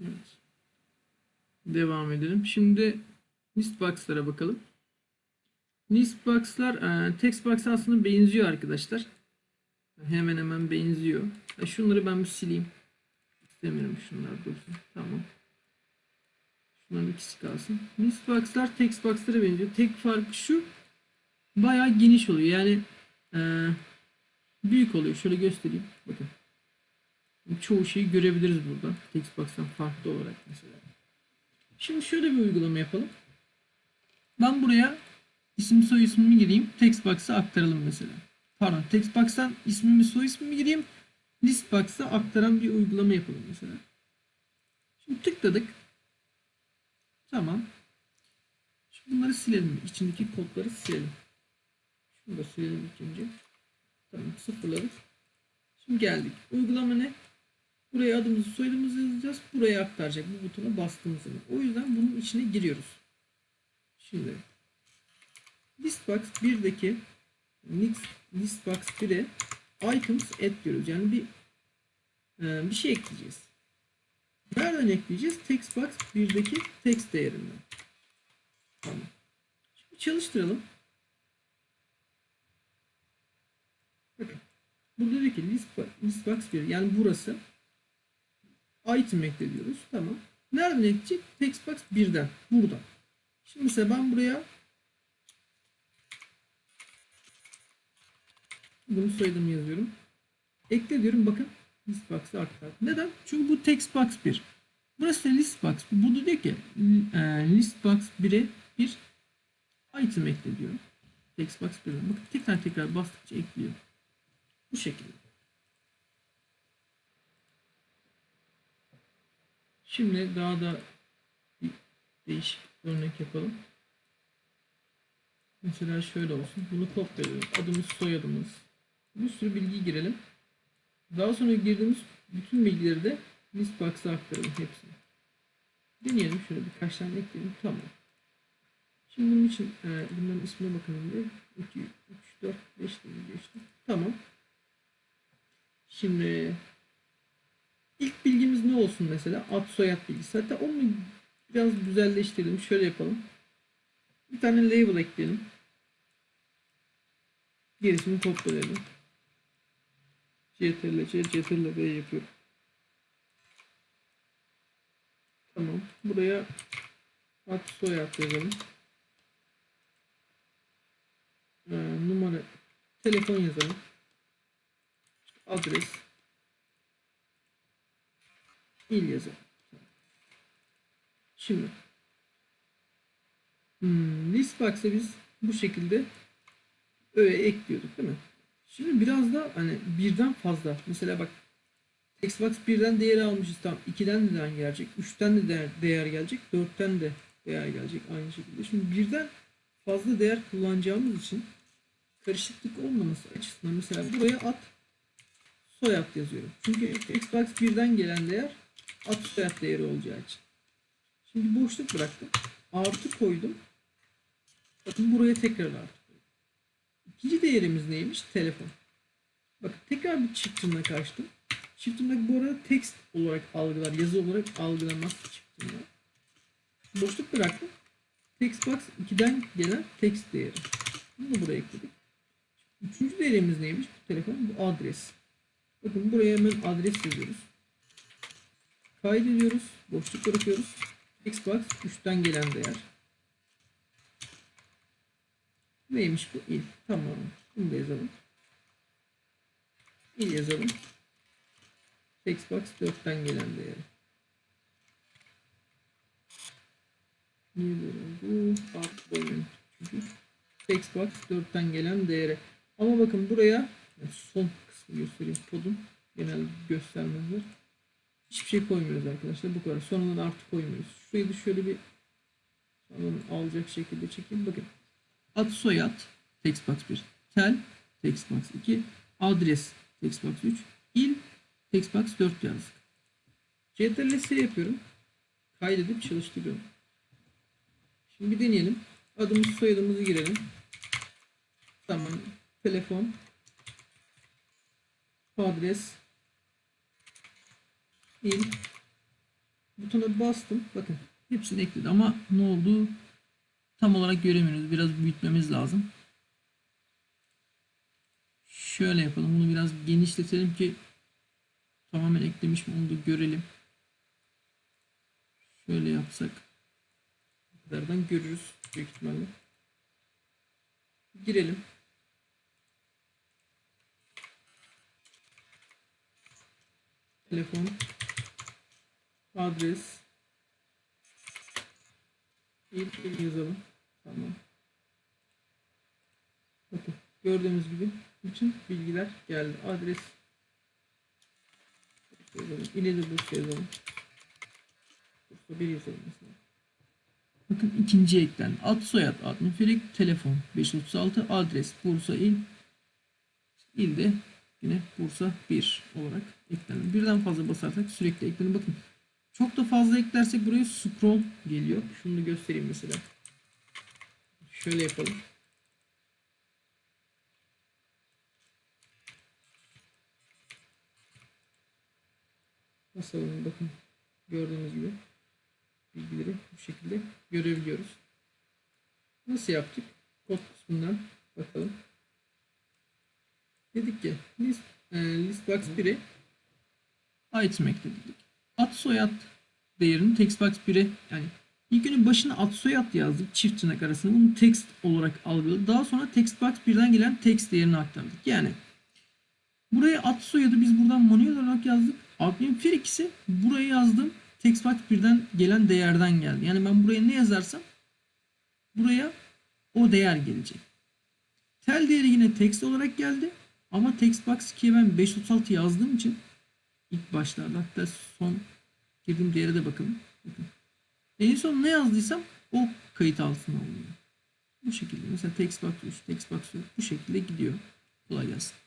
Evet. Devam edelim. Şimdi listbox'lara bakalım. Listbox'lar e, textbox aslında benziyor arkadaşlar. Hemen hemen benziyor. E, Şunları ben bir sileyim. İstemiyorum şunlar dursun. Tamam. Şunların ikisi kalsın. Listbox'lar textbox'lara benziyor. Tek farkı şu. Bayağı geniş oluyor. Yani e, büyük oluyor. Şöyle göstereyim. Bakın. Çoğu şeyi görebiliriz burada. Textbox'tan farklı olarak mesela. Şimdi şöyle bir uygulama yapalım. Ben buraya isim soy ismimi gireyim. Textbox'a aktaralım mesela. Pardon. Textbox'tan ismimi soy ismimi gireyim. Listbox'a aktaran bir uygulama yapalım mesela. Şimdi tıkladık. Tamam. Şimdi bunları silelim. İçindeki kodları silelim. Şunu da silelim ilk önce. Tamam sıfırladık. Şimdi geldik. Uygulama ne? Buraya adımızı soyadımızı yazacağız. Buraya aktaracak bu butona bastığımız zaman. O yüzden bunun içine giriyoruz. Şimdi Listbox 1'deki List, Listbox 1'e items add diyoruz. Yani bir e, bir şey ekleyeceğiz. Nereden ekleyeceğiz? Textbox 1'deki text değerinden. Tamam. Şimdi çalıştıralım. Bakın. Burada diyor ki listbox 1 yani burası item ekle diyoruz. Tamam. Nereden ekleyecek? Textbox 1'den. Buradan. Şimdi mesela ben buraya bunu soyadımı yazıyorum. Ekle diyorum. Bakın listbox'a aktar. Neden? Çünkü bu textbox 1. Burası da listbox. Burada diyor ki e, listbox 1'e bir item ekle diyorum. Textbox 1'den. Bakın tekrar tekrar bastıkça ekliyor. Bu şekilde. Şimdi daha da değişik bir örnek yapalım. Mesela şöyle olsun. Bunu kopyalıyorum. Adımız, soyadımız. Bir sürü bilgi girelim. Daha sonra girdiğimiz bütün bilgileri de listbox'a aktaralım hepsini. Deneyelim şöyle birkaç tane ekleyelim. Tamam. Şimdi bunun için e, bunların ismine bakalım diye. 2, 3, 4, 5 diye. Tamam. Şimdi olsun mesela? Ad soyad bilgisi. Hatta onu biraz güzelleştirelim. Şöyle yapalım. Bir tane label ekleyelim. Gerisini kopyalayalım. CTRL C, CTRL V yapıyorum. Tamam. Buraya ad soyad yazalım. Ee, numara telefon yazalım. Adres il yazalım. Şimdi hmm, listbox'a biz bu şekilde öyle ekliyorduk değil mi? Şimdi biraz da hani birden fazla. Mesela bak Xbox birden değer almışız tamam. 2'den de değer gelecek. 3'ten de değer, değer gelecek. 4'ten de değer gelecek aynı şekilde. Şimdi birden fazla değer kullanacağımız için karışıklık olmaması açısından mesela buraya at soyad yazıyorum. Çünkü Xbox birden gelen değer at soyad değeri olacağı için. Şimdi boşluk bıraktım. Artı koydum. Bakın buraya tekrar artı koydum. İkinci değerimiz neymiş? Telefon. Bakın tekrar bir çift tırnak açtım. Çift tırnak bu arada text olarak algılar. Yazı olarak algılamaz çift tırnak. Boşluk bıraktım. Textbox 2'den gelen text değeri. Bunu buraya ekledik. Üçüncü değerimiz neymiş? Bu telefon bu adres. Bakın buraya hemen adres yazıyoruz. Kaydediyoruz. Boşluk bırakıyoruz. Xbox 3'ten gelen değer. Neymiş bu? il. Tamam. Bunu da yazalım. il yazalım. Xbox 4'ten gelen değeri. Niye böyle oldu? Farklı oyun. Çünkü Xbox 4'ten gelen değeri. Ama bakın buraya son kısmı göstereyim kodun. Genel göstermezler. Hiçbir şey koymuyoruz arkadaşlar. Bu kadar. Sonradan artı koymuyoruz. Şurayı da şöyle bir alacak şekilde çekeyim. Bakın. Ad soyad Textbox 1. Tel Textbox 2. Adres Textbox 3. il Textbox 4 yazdık. Ctrl S yapıyorum. Kaydedip çalıştırıyorum. Şimdi bir deneyelim. Adımız soyadımızı girelim. Tamam. Telefon. Adres. Bu butona bastım. Bakın hepsini ekledi ama ne oldu? Tam olarak göremiyoruz. Biraz büyütmemiz lazım. Şöyle yapalım. Bunu biraz genişletelim ki tamamen eklemiş mi onu görelim. Şöyle yapsak kadardan görürüz büyük ihtimalle. Girelim. Telefon adres il, il yazalım. Tamam. Bakın gördüğünüz gibi bütün bilgiler geldi. Adres. İle de Bursa yazalım. Bursa 1 yazalım mesela. Bakın ikinci eklen. Ad soyad admin Ferik telefon 536 adres Bursa il ilde yine Bursa 1 olarak eklenir. Birden fazla basarsak sürekli eklenir. Bakın çok da fazla eklersek buraya scroll geliyor. Şunu da göstereyim mesela. Şöyle yapalım. Basalım bakın. Gördüğünüz gibi bilgileri bu şekilde görebiliyoruz. Nasıl yaptık? Kod kısmından bakalım. Dedik ki list, e, listbox 1'e item ekledik. Ad soyad değerini textbox 1'e yani ilk önce başına ad soyad yazdık çift tırnak arasında bunu text olarak algıladık. Daha sonra textbox 1'den gelen text değerini aktardık. Yani buraya ad soyadı biz buradan manuel olarak yazdık. Admin Ferik ise buraya yazdım textbox 1'den gelen değerden geldi. Yani ben buraya ne yazarsam buraya o değer gelecek. Tel değeri yine text olarak geldi. Ama textbox 2'ye ben 536 yazdığım için ilk başlarda hatta son girdiğim değere de bakın. bakın. En son ne yazdıysam o kayıt altına alınıyor. Bu şekilde. Mesela textbox 3, textbox 4 bu şekilde gidiyor. Kolay gelsin.